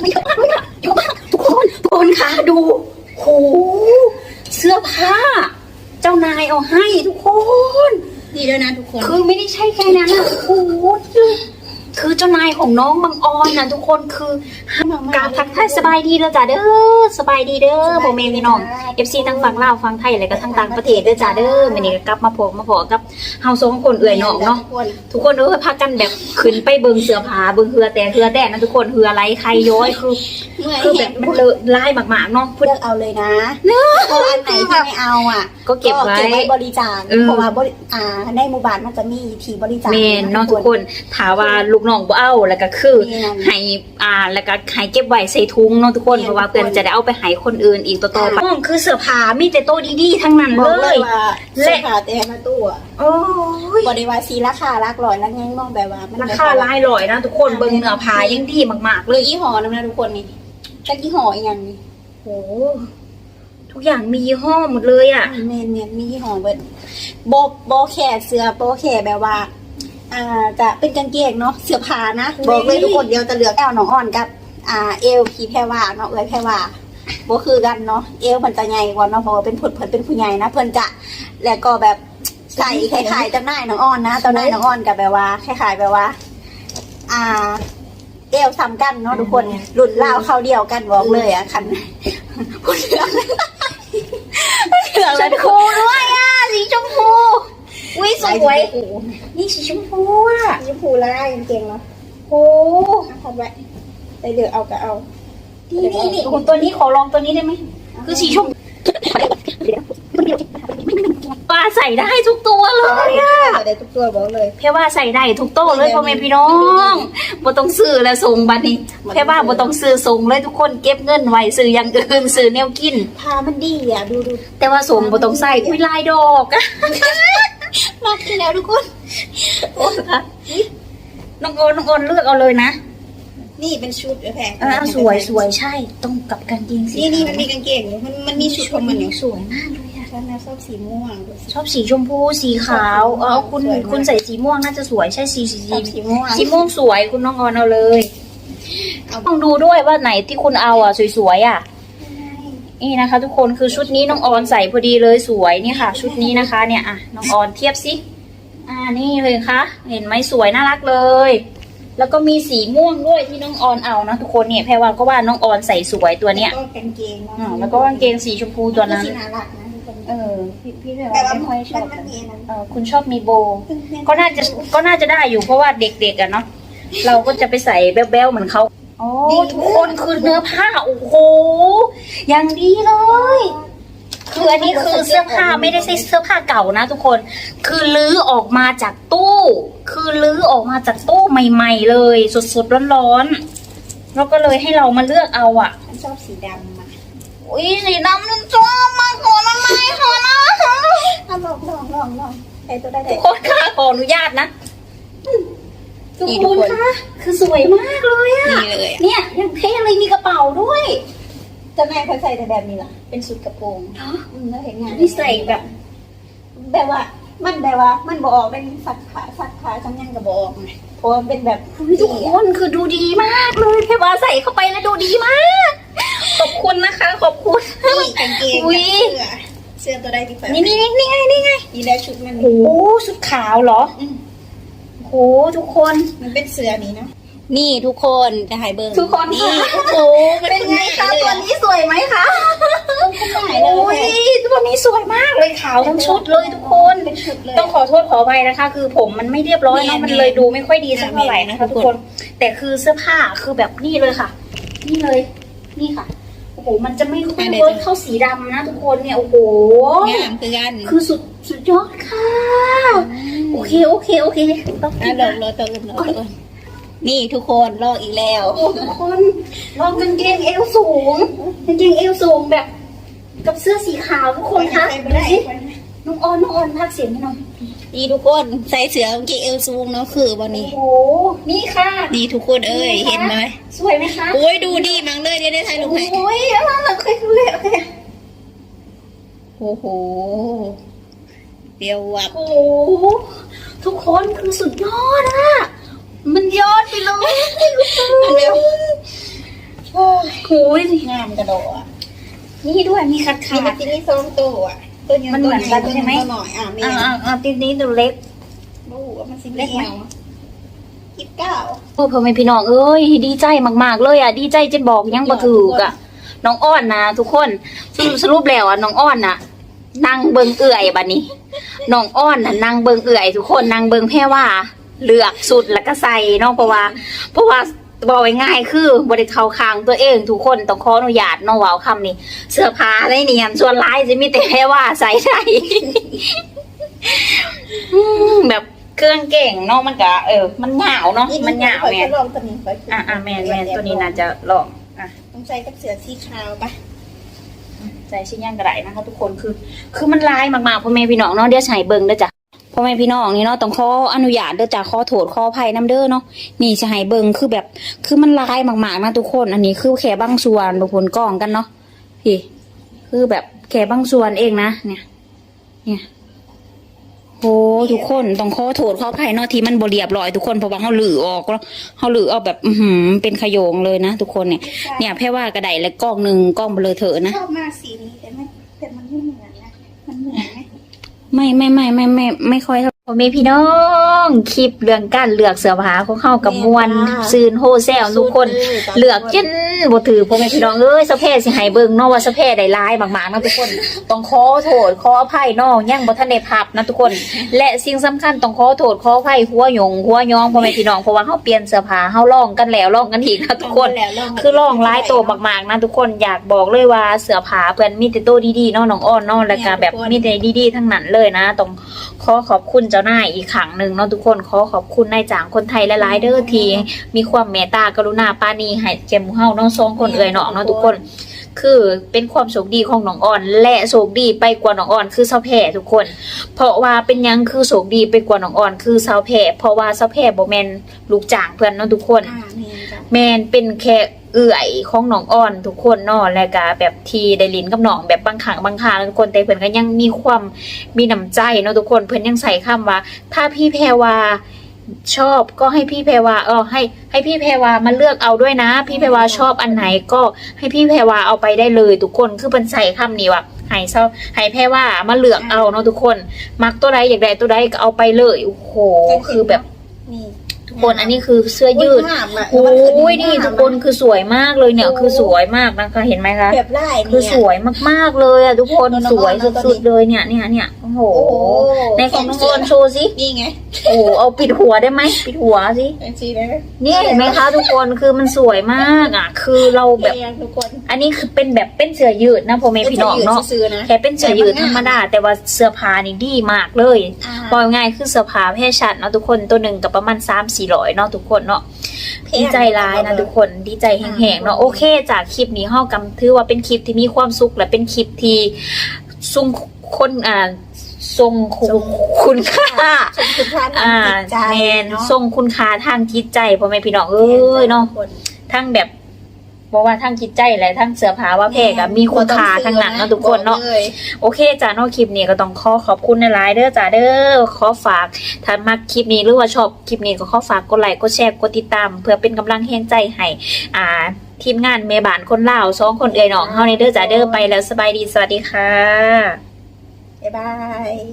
ไม่เยอะมากเยอะเยอะมากทุกคนทุกคนคะดูโหเสื้อผ้า เจ้านายเอาให้ทุกคน ดีด้วนะทุกคน คือไม่ได้ใช่แค่นั้นอะโอ้โห คือเจ้านายของน้องบางออนนะทุกคนคือกราบทักทายสบายดีเด้อจ้าเด้อสบายดีเด้อโบเมพี่น้องเอฟซีทั้งฝั่งลาวฝั่งไทยอะไรก็ทั้งต่างประเทศเด้อจ้าเด้อวันนี้ก็กลับมาพบมาพอกับเฮาสองคนเอื่อยน้องเนาะทุกคนเออพากันแบบขึ้นไปเบิงเสือผาเบิงเหือแต่เหือแต่นะทุกคนเหือไรใครย้อยคือเมื่อยคือแบบมันเลอะลายมากๆเนาะพูดเลือกเอาเลยนะเพราะอันไหนที่ไม่เอาอะ ก็เก็บไว้บริจาคเออเพราะว่าบริอ่าในหมู่บ้านมันจะมีที่บริจาคเมนเนาะทุกคนถามว่าลูกน้องบ่เอาแล้วก็คือแม่น ให้อ่าแล้วก็ให้เก็บไว้ใส่ถุงเนาะทุกคนแม่นเพราะว่าเพื่อนจะได้เอาไปให้คนอื่นอีกต่อๆไปค่ะห้องคือเสื้อผ้ามีแต่โตะดีๆทั้งนั้นบเลอกเลยย ว่าและเสื้อผ้าแต่มาตู้อะโอ้ยบริวารซีราคาลักร้อยแล้วยังมองแบบว่ามันราคาหลายร้อยนะทุกคนเบิงเนื้อผ้ายังดีมากๆเลเลย ยยี่ห้อนะนะทุกคนนี่แต่ยี่ห้ออีกอย่างนี่โอ้ทุกอย่างมียี่ห้อหมดเลยอะ เมนเนี่ยมียี่ห้อเบิดโบโบแค่เสื้อโบแค่แบบว่า อ่าจะเป็นกางเกงเนาะเสื้อผ้านะนี่บอกเลยทุกคนเดียวจะเหลือกแอลน้องอ่อนกับ อ่าเอลพีแพรว่าเนาะเอ้ยแพรว่าโบคือกันเนาะเอลมันจะใหญ่กว่าเนาะเพราะว่าเป็นผุดเพิ่นเป็นผู้ใหญ่นะเพิ่นจะแล้วก็แบบใส่คล้ายๆเจ้านายน้องอ่อนนะเจ้านายน้องอ่อนกับแบบว่าคล้ายๆแบบว่า อ่าเอลซ้ำกันเนาะทุกคนรุ่นราวเข้าเดียวกันบอกเลยอะคันพูดเรื่องเรื่องชแล้วมพูด้วยอะสีชมพู อุ้ยสวยโอ้นี่สีชมพูอะยพูลายเก่งเนาะโอ้ทำไว้ได้เดือกเอาก็เอานี่นี่นี่คุณตัวนี้ขอลองตัวนี้ได้ไหมคือสีชมปลาใส่ได้ทุกตัวเลยอะได้ทุกตัวบอกเลยเพราะว่าใส่ได้ทุกโต๊ะเลยพ่อแม่พี่น้องบ่ต้องซื้อแล้วส่งบัดนี้เพราะว่าบ่ต้องซื้อส่งเลยทุกคนเก็บเงินไว้ซื้ออย่างอื่นซื้อแนวกินพามันดีอะดูดูแต่ว่าส่งบ่ต้องใส่อุ้ยลายดอกอะ มาที่แล้วทุกคนน้องโอนน้องโอนเลือกเอาเลยนะ นี่เป็นชุดเออแพงอ่าสวยสวยใช่ต้องกับกางเกงสีนี่นี่มันมีกางเกงอยู่มันมันมีชุดของมันอยู่สวยมากเลยอะฉันนะชอบสีม่วงดูสิชอบสีชมพูสีขาวเออคุณสวยมากคุณใส่สีม่วงน่าจะสวยใช่สีสีชอบสีม่วงสีม่วงสวยคุณน้องออนเอาเลยต้องดูด้วยว่าไหนที่คุณเอาอะสวยๆอะ นี่นะคะ ทุกคนคือชุดนี้น้องออนใส่พอดีเลยสวยนี่ค่ะ ชุดนี้นะคะเนี่ยอะน้องออนเทียบสิอ่านี่เลยค่ะ เห็นไหมสวยน่ารักเลย แล้วก็มีสีม่วงด้วยที่น้องออนเอานะทุกคนเนี่ยแพรว่าก็ว่าน้องออนใส่สวยตัวเนี้ยแล้วก็กางเกงเนาะอ่าแล้วก็กางเกงสีชมพูตัวนั้น สีน่ารักนะทุกคนเออพี่พี่แพรแต่ว่าว่าไม่ค่อยชอบมันมันมีอันนั้นเออคุณชอบมีโบ ก็น่าจะก็น่าจะได้อยู่เพราะว่าเด็กๆอะเนาะเราก็จะไปใส่แบ๊วๆเหมือนเขา โอ้ทุกคนคือเนื้อผ้าโอ้โหอย่างดีเลย คืออันนี้คือเสื้อผ้าไม่ได้ใช่เสื้อผ้าเก่านะทุกคน คือลื้อออกมาจากตู้ คือลื้อออกมาจากตู้ใหม่ ๆ เลยสดๆร้อนๆแล้วก็เลยให้เรามาเลือกเอาอะฉันชอบสีดำอะอุ้ยสีดำนั่นชอบมากขอละไม่ขอละเอาลองลองลองลองใครตัวได้ทุแต่กคนค่ะขออนุญาตนะ ทุกนี่ทุคกนคนค่ะคือสวยมากเลยอะนี่เลยอะเนี่ยยังเท่เลยมีกระเป๋าด้วยเจ้าแม่เขาใส่แต่แบบนี้ล่ะเป็นชุดกระโปรงเนาะอืมแล้วเห็นงานนี่ใส่แบบ แบบว่า มันแบบว่า มันบออกเป็นสักขาสักขาจังยังกับบออกไงเพราะว่ามันเป็นแบบทุกคนคือดูดีมากเลยเพว่าใส่เข้าไปแล้วดูดีมาก ขอบคุณนะคะ ขอบคุณ นี่กางเกงอุ๊กับย เสื้อเสื้อตัวใดที่แฝงนี่นี่นี่ไงนี่ไงนี่แล้วชุดมันโอ้โหชุดขาวเหรอ อืม โอ้โหทุกคนมันเป็นเสื้อนี้เนาะนี่ทุกคนจะหายเบิร์ทุกคนนี่ค่ะ โอ้โหเป็นไงคะตัวนี้สวยไหมคะหายเลโอ้ยยตัวนี้สวยมากเลยขาวทั้งชุดเลยทุกคน เป็นชุดเลย ต้องขอโทษขออภัยนะคะ คือผมมันไม่เรียบร้อยเนาะแน่ๆมันเลยดูไม่ค่อยดีสักเท่าไหร่นะคะแน่ๆทุกคน แต่คือเสื้อผ้าคือแบบนี่เลยค่ะ นี่เลย นี่ค่ะ โอ้โห มันจะไม่ค่อยเวิร์กเข้าสีดำนะทุกคนเนี่ย โอ้โห งามคือกัน คือสุด สุดยอดค่ะ โอเคโอเคโอเคต้องอะลองรอตัวอื่นรอตัวอื่นนี่ทุกคนลอกอีกแล้ว โอ้ทุกคนลองกางเกงเอวสูงกางเกงเอวสูงแบบ กับเสื้อสีขาวทุกคนคะไปดูได้สิน้องออนน้องออนพักเสียงให้หน่อยนี่ทุกคนใส่เสื้อกางเกงเอวสูงเนาะคือวันโอ้นี้ โหนี่ค่ะนี่ทุกคนเอ้ยเห็นไหมสวยไหมคะโอ้ยดูดีมังเลยเดี๋ยวได้ถ่ายรูปให้โอ้ยอะไรเราเคยดูเลยโอเคโอ้โห เปรียววับโอ้โหทุกคนคือสุดยอดอะมันยอดไปเลยเร็วหูยงามกระโดดอะนี่ด้วยมีขาดมีขาดมันจะมีสองตัวอะตัวใหญ่มันเหมือนกันตัวใช่ไหมตัวหน่อยอะมีอ่าอ่าอ่าทีนี้ดูเล็กบู๊ว่ามันสิเล็กไหมยี่สิบเก้าโอ้พ่อแม่พี่น้องเอ้ยดีใจมากๆเลยอะดีใจจนบอกยังบ่ถูกอะน้องอ้อนนะทุกคนสรุปสรุปแล้วอะน้องอ้อนน่ะ นั่งเบิงเอื่อยบัดนี้ น้องอ้อนน่ะนั่งเบิงเอื่อยทุกคนนั่งเบิงแพ่ว่าเลือกสุดแล้วก็ใส่เนาะเพราะว่า เพราะว่าบอกง่ายๆคือบริเขาคางตัวเอง ทุกคนต้องขออนุญาตน้องเว้าคำนี้ เสื้อผ้าอะไรเนียนส่วนลายจะมีแต่แค่ว่าใส่ใส่อืมแบบเครื่องเก่งเนาะมันก็เออ มันเหงาเนาะมันเหงาคอยแม่ทดลองตัวนี้คอยอะอะแม่นแม่นตัวนี้น่าจะลองอะต้องใส่กับเสือสีขาวปะ ใจชิ้นย่างกระไรนะคะทุกคนคือ คือมันลายมากๆพ่อแม่พี่น้องเนาะเดี๋ยวใช้เบิ่งเด้อจ้ะพ่อแม่พี่น้องนี่เนาะต้องขออนุญาตเด้อจ้ะขอโทษขออภัยน้ำเด้อเนาะนี่ให้เบิ่งคือแบบ คือมันลายมากๆนะทุกคน อันนี้คือแค่บางส่วนทุกคนกล้องกันเนาะพี่ คือแบบแค่บางส่วนเองนะ เนี่ย เนี่ย โหทุกคนต้องขอโทษขออภัยเนาะที่มันบ่เรียบร้อยทุกคนเพราะว่าเฮาหลือออกแล้วเฮาหลือเอาแบบอือหือเป็นขโยงเลยนะทุกคนเนี่ยเนี่ยแพ่ว่ากระไดและกล้องหนึ่งกล้องเบลอเถอะนะชอบมากสีนี้แต่ไม่แต่มันไม่เหมือนนะมันเหมือนไหมไม่ไม่ไม่ไม่ไม่ไม่ค่อย เท่าพ่อแม่พี่น้องคลิปเรื่องการเลือกเสื้อผ้าของเข้ากับมวลซืนโฮเซลทุกคนเลือกจนบ่ถือพ่อแม่พี่น้องเอ้ยสะเพสิให้เบิ่งเนาะว่าสะเพได้หลายมากๆนะทุกคนต้องขอโทษขออภัยเนาะยังบ่ทันได้พับนะทุกคน และสิ่งสำคัญต้องขอโทษขออภัยหัวหยงหัวย้องพ่อแม่พี่น้องเพราะว่าเฮาเปลี่ยนเสื้อผ้าเฮาลองกันแล้วลองกันอีกนะทุกคน คือลองหลายตัวมากๆนะทุกคนอยากบอกเลยว่าเสื้อผ้าเพื่อนมีแต่ตัวดีๆเนาะน้องอ้อนเนาะแล้วก็แบบมีแต่ดีๆทั้งนั้นเลยนะต้องขอขอบคุณเจ้านายอีกครั้งหนึ่งเนาะทุกคนขอขอบคุณนายจ้างคนไทยหลายๆเด้อที่มีความเมตตากรุณาปรานีให้แก่หมู่เฮาเนาะสองคนเอ่ยเนาะเนาะทุกคน คือเป็นความโชคดีของน้องอ่อน และโชคดีไปกว่าน้องอ่อนคือเสาแพร่ทุกคน เพราะว่าเป็นหยังคือโชคดีไปกว่าน้องอ่อนคือเสาแพร่เพราะว่าเสาแพร่บ่แม่นลูกจ้างเพื่อนเนาะทุกคนอ่านี่จ้ะแมนเป็นแค่ เอื่อยของน้องอ่อนทุกคนเนาะและก็แบบทีได้ลินกับน้องแบบบางครั้งบางคราทุกคนแต่เพิ่นก็ยังมีความมีน้ำใจเนาะทุกคนเพิ่นยังใส่คำว่า ถ้าพี่แพรวาชอบก็ให้พี่แพรวาเออให้ ให้พี่แพรวามาเลือกเอาด้วยนะ พี่แพรวาชอบอันไหนก็ให้พี่แพรวาเอาไปได้เลยทุกคนคือเพิ่นใส่คำนี้ว่าให้เศร้าให้แพรวามาเลือกเอาเนาะทุกคน มักตัวใดอยากได้ตัวใดก็เอาไปเลยโอ้โหคือแบบนี่ทุก คนอันนี้คือเสื้อยืดงามะโอ้ยนี่มัทุกคนคือสวยมากเลยเนี่ยโอ้คือสวยมากนะคะเห็นไหมคะแบบไล่คือเนี่ยสวยมากๆเลยอะทุกคนน้องๆสวยน้องๆสุดๆเลยเนี่ยเนี่ยเนี่ย โอ้โหโอ้โหในของน้องโอนโชว์สินี่ไงโอ้โหเอาปิดหัวได้ไหมปิดหัวสิเป็นสีได้ไหมนี่เห็นไหมคะทุกคนคือมันสวยมากอะ คือเราแบบแดงทุกคนอันนี้คือเป็นแบบเป็นเสื้อยืดนะพ่อแม่พี่น้องเนาะซื้อๆนะแค่เป็นเสื้อยืดธรรมดาแต่ว่าเสื้อผ้านี่ดีมากเลยอ่าบอกง่ายๆคือเสื้อผ้าแพชชั่นเนาะทุกคนตัวหนึ่งกับประมาณ3 4 0 0เนาะทุกคนเนาะดีใจร้ายนะทุกคนดีใจแห่งๆเนาะโอเคจากคลิปนี้เฮากำถือว่าเป็นคลิปที่มีความสุขและเป็นคลิปที่ทรงคนอ่า ทรงคุณคุณค่าชมคุณค่าทาอ่างจิตใจแมนเนาะทรงคุณค่าทางจิตใจพ่อแม่พี่น้องเอ้ยเนาะทั้งแบบบอกว่าทั้งจิตใจและทั้งเสื้อผ้าว่าแพกอะมีคุณค่าทั้งนั้นเนาะทุกคนเนาะ บอกลยโอเคจ้าเนอกคลิปนี้ก็ต้องขอขอบคุณในไลน์เด้อจ้าเด้อขอฝากถ้ามาคลิปนี้หรือว่าชอบคลิปนี้ก็ขอฝากกดไลค์กดแชร์กดติดตาม เพื่อเป็นกำลังแห่งใจให้อ่า ทีมงานเมบานคนลาวสองคนเอ่ยน้องเฮาในเด้อจ้าเด้อไปแล้วสบายดีสวัสดีค่ะ บ๊ายบาย